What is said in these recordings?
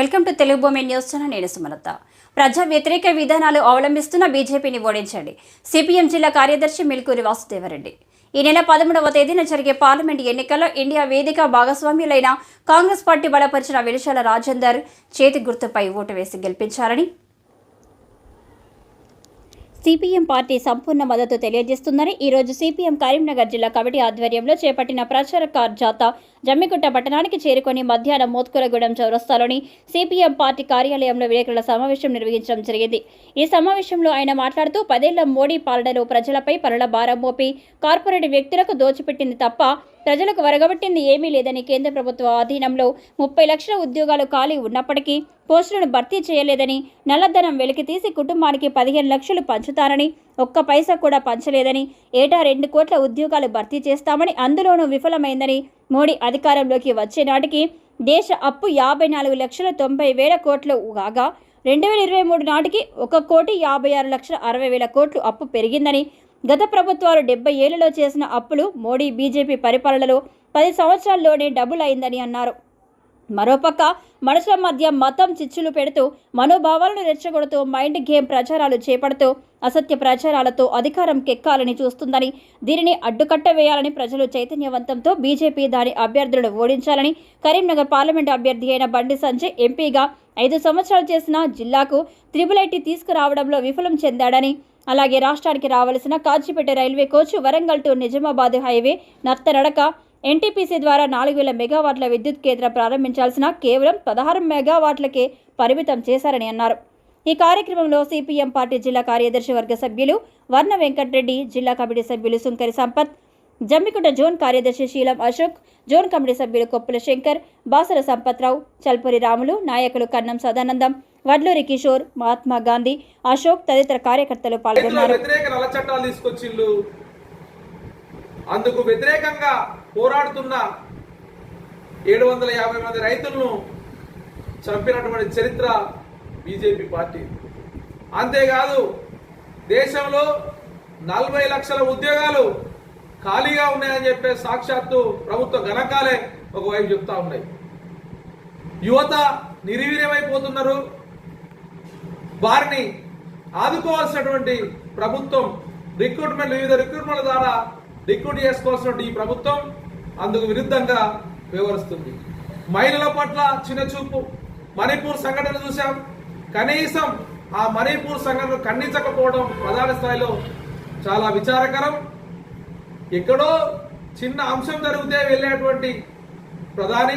Welcome to Telugu భూమి news channel నేను సుమలత. ప్రజా వ్యతిరేక విధానాలు అవలంబిస్తున్న బీజేపీని ఓడించండి. సిపిఎం జిల్లా కార్యదర్శి మిల్కూరి వాసుదేవరెడ్డి. ఈ నెల పదమూడవ తేదీన జరిగే పార్లమెంట్ ఎన్నికల్లో ఇండియా వేదిక భాగస్వామ్యులైన కాంగ్రెస్ పార్టీ బలపరిచిన విలుషాల రాజేందర్ చేతి గుర్తుపై ఓటు వేసి గెలిపించాలని సిపిఎం పార్టీ సంపూర్ణ మద్దతు తెలియజేస్తుందని ఈరోజు సిపిఎం కరీంనగర్ జిల్లా కమిటీ ఆధ్వర్యంలో చేపట్టిన ప్రచార జాత జమ్మిగుట్ట పట్టణానికి చేరుకొని మధ్యాహ్నం మోత్కులగూడెం చౌరస్తాలోని సిపిఎం పార్టీ కార్యాలయంలో విలేకరుల సమావేశం నిర్వహించడం జరిగింది. ఈ సమావేశంలో ఆయన మాట్లాడుతూ పదేళ్ళ మోడీ పాలనలో ప్రజలపై పనుల భారం మోపి కార్పొరేట్ వ్యక్తులకు దోచిపెట్టింది తప్ప ప్రజలకు వరగబట్టింది ఏమీ లేదని కేంద్ర ప్రభుత్వ ఆధీనంలో ముప్పై లక్షల ఉద్యోగాలు ఖాళీ ఉన్నప్పటికీ పోస్టులను భర్తీ చేయలేదని నల్లధనం వెలికితీసి కుటుంబానికి పదిహేను లక్షలు పంచుతారని ఒక్క పైసా కూడా పంచలేదని ఏటా రెండు కోట్ల ఉద్యోగాలు భర్తీ చేస్తామని అందులోనూ విఫలమైందని మోడీ అధికారంలోకి వచ్చే నాటికి దేశ అప్పు యాభై నాలుగు లక్షల తొంభై వేల కోట్లు కాగా రెండు వేల ఇరవై మూడు నాటికి ఒక కోటి యాభై ఆరు లక్షల అరవై వేల కోట్లు అప్పు పెరిగిందని గత ప్రభుత్వాలు డెబ్బై ఏళ్ళలో చేసిన అప్పులు మోడీ బీజేపీ పరిపాలనలో పది సంవత్సరాల్లోనే డబుల్ అయిందని అన్నారు. మరోపక్క మనుషుల మధ్య మతం చిచ్చులు పెడుతూ మనోభావాలను రెచ్చగొడుతూ మైండ్ గేమ్ ప్రచారాలు చేపడుతూ అసత్య ప్రచారాలతో అధికారం కెక్కాలని చూస్తుందని దీనిని అడ్డుకట్ట వేయాలని ప్రజలు చైతన్యవంతంతో బీజేపీ దాని అభ్యర్థులను ఓడించాలని కరీంనగర్ పార్లమెంటు అభ్యర్థి అయిన బండి సంజయ్ ఎంపీగా ఐదు సంవత్సరాలు చేసిన జిల్లాకు త్రిబుల్ ఐటీ తీసుకురావడంలో విఫలం చెందాడని అలాగే రాష్ట్రానికి రావలసిన Kazipet railway coach Warangal to Nizamabad highway నత్తనడక NTPC ద్వారా నాలుగు వేల మెగావాట్ల విద్యుత్ కేంద్రం ప్రారంభించాల్సిన కేవలం పదహారు మెగావాట్లకే పరిమితం చేశారని అన్నారు. ఈ కార్యక్రమంలో సిపిఎం పార్టీ జిల్లా కార్యదర్శి వర్గ సభ్యులు వర్ణ వెంకటరెడ్డి జిల్లా కమిటీ సభ్యులు సుంకరి సంపత్ జమ్మికుంట జోన్ కార్యదర్శి శీలం అశోక్ జోన్ కమిటీ సభ్యులు కొప్పుల శంకర్ బాసర సంపత్రావు చల్పూరి రాములు నాయకులు కన్నం సదానందం వడ్లూరి కిషోర్ మహాత్మా గాంధీ అశోక్ తదితర కార్యకర్తలు పాల్గొన్నారు. వ్యతిరేక నల్ల చట్టాలు తీసుకొచ్చిళ్ళు అందుకు వ్యతిరేకంగా పోరాడుతున్న ఏడు వందల యాభై మంది రైతులను చంపినటువంటి చరిత్ర బీజేపీ పార్టీ. అంతేకాదు దేశంలో నలభై లక్షల ఉద్యోగాలు ఖాళీగా ఉన్నాయని చెప్పే సాక్షాత్తు ప్రభుత్వ గణకాలే ఒకవైపు చెప్తా ఉన్నాయి. యువత నిర్వీర్యమైపోతున్నారు. వారిని ఆదుకోవాల్సినటువంటి ప్రభుత్వం రిక్రూట్మెంట్ వివిధ రిక్రూట్మెంట్ల ద్వారా రిక్రూట్ చేసుకోవాల్సినటువంటి ఈ ప్రభుత్వం అందుకు విరుద్ధంగా వివరిస్తుంది మహిళల పట్ల చిన్నచూపు మణిపూర్ సంఘటన చూశాం. కనీసం ఆ మణిపూర్ సంఘటన ఖండించకపోవడం ప్రధాన స్థాయిలో చాలా విచారకరం. ఎక్కడో చిన్న అంశం జరిగితే వెళ్ళేటువంటి ప్రధాని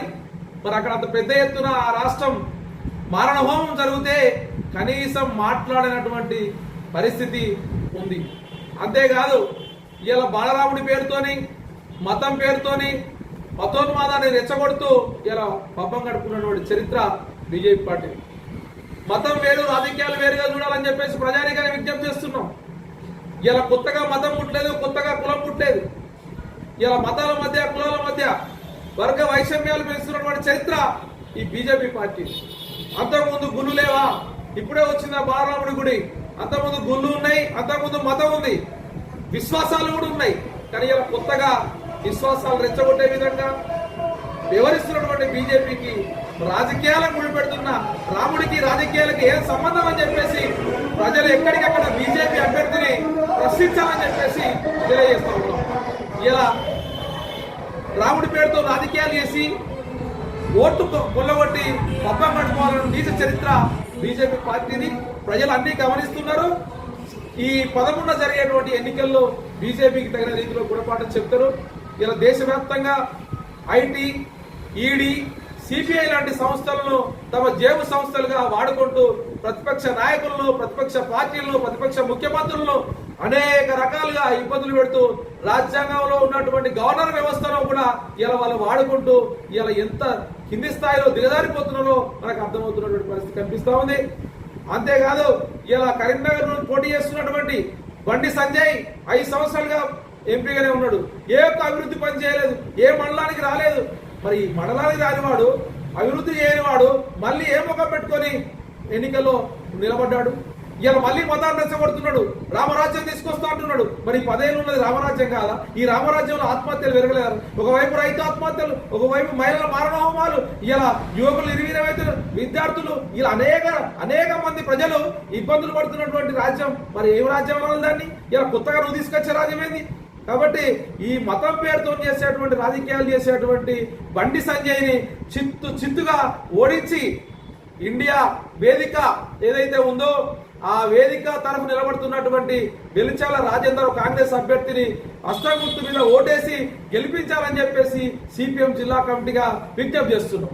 మరి అక్కడ అంత పెద్ద ఎత్తున ఆ రాష్ట్రం మారణహోమం జరిగితే కనీసం మాట్లాడినటువంటి పరిస్థితి ఉంది. అంతేకాదు ఇలా బాలరాముడి పేరుతోని మతం పేరుతోని మతోన్మాదాన్ని రెచ్చగొడుతూ ఇలా పబ్బం గడుపుకున్నటువంటి చరిత్ర బీజేపీ పార్టీ. మతం వేరు రాజకీయాలు వేరుగా చూడాలని చెప్పేసి ప్రజానికాన్ని విజ్ఞప్తి చేస్తున్నాం. ఇలా కొత్తగా మతం పుట్టలేదు కొత్తగా కులం పుట్టలేదు. ఇలా మతాల మధ్య కులాల మధ్య వర్గ వైషమ్యాలు పెంచుతున్నటువంటి చరిత్ర ఈ బీజేపీ పార్టీ. అంతకుముందు గుళ్ళు లేవా? ఇప్పుడే వచ్చిన బాలరాముడి గుడి? అంతకుముందు గుళ్ళు ఉన్నాయి అంతకుముందు మతం ఉంది. విశ్వాసాలు కూడా ఉన్నాయి. కానీ ఇలా కొత్తగా విశ్వాసాలు రెచ్చగొట్టే విధంగా వివరిస్తున్నటువంటి బీజేపీకి రాజకీయాలకు ముడిపెడుతున్న రాముడికి రాజకీయాలకు ఏం సంబంధం అని చెప్పేసి ప్రజలు ఎక్కడికక్కడ బీజేపీ అభ్యర్థిని ప్రశ్నించాలని చెప్పేసి తెలియజేస్తా ఉన్నాం. ఇలా రాముడి పేరుతో రాజకీయాలు చేసి ఓటు కొల్లగొట్టి పబ్బం గడుపుకోవాలని నీచ చరిత్ర బీజేపీ పార్టీని ప్రజలు అన్ని గమనిస్తున్నారు. ఈ పదకొండున జరిగేటువంటి ఎన్నికల్లో బీజేపీకి తగిన రీతిలో గుణపాఠం చెప్తారు. ఇలా దేశవ్యాప్తంగా ఐటీ ఈడీ సిపిఐ లాంటి సంస్థలను తమ జేబు సంస్థలుగా వాడుకుంటూ ప్రతిపక్ష నాయకులను ప్రతిపక్ష పార్టీలను ప్రతిపక్ష ముఖ్యమంత్రులను అనేక రకాలుగా ఇబ్బందులు పెడుతూ రాజ్యాంగంలో ఉన్నటువంటి గవర్నర్ వ్యవస్థను కూడా ఇలా వాళ్ళు వాడుకుంటూ ఇలా ఎంత కింది స్థాయిలో దిగజారిపోతున్నారో మనకు అర్థమవుతున్నటువంటి పరిస్థితి కనిపిస్తా ఉంది. అంతేకాదు ఇలా కరీంనగర్ నుండి పోటీ చేస్తున్నటువంటి బండి సంజయ్ ఐదు సంవత్సరాలుగా ఎంపీగానే ఉన్నాడు. ఏ ఒక్క అభివృద్ధి పని చేయలేదు ఏ మండలానికి రాలేదు. మరి ఈ మండలానికి రానివాడు అభివృద్ధి చేయనివాడు మళ్ళీ ఏ ముఖం పెట్టుకొని ఎన్నికల్లో నిలబడ్డాడు? ఇలా మళ్ళీ మతాన్ని రెచ్చగొడుతున్నాడు. రామరాజ్యం తీసుకొస్తా అంటున్నాడు. మరి ఈ పదేళ్ళు ఉన్నది రామరాజ్యం కాదా? ఈ రామరాజ్యంలో ఆత్మహత్యలు పెరగలేరు ఒకవైపు రైతు ఆత్మహత్యలు ఒకవైపు మహిళల మారణహోమాలు. ఇలా యువకులు ఇరవై విద్యార్థులు ఇలా అనేక అనేక మంది ప్రజలు ఇబ్బందులు పడుతున్నటువంటి రాజ్యం. మరి ఏం రాజ్యం అనాలి దాన్ని? ఇలా కొత్తగా నువ్వు తీసుకొచ్చే రాజ్యం ఏంది? కాబట్టి ఈ మతం పేరుతో చేసేటువంటి రాజకీయాలు చేసేటువంటి బండి సంజయ్ని చిత్తు చిత్తుగా ఓడించి ఇండియా వేదిక ఏదైతే ఉందో ఆ వేదిక తరఫు నిలబడుతున్నటువంటి వెలిచాల రాజేందర్ కాంగ్రెస్ అభ్యర్థిని అష్టగుర్తు గుర్తు మీద ఓటేసి గెలిపించాలని చెప్పేసి సిపిఎం జిల్లా కమిటీగా విజ్ఞప్తి చేస్తున్నాం.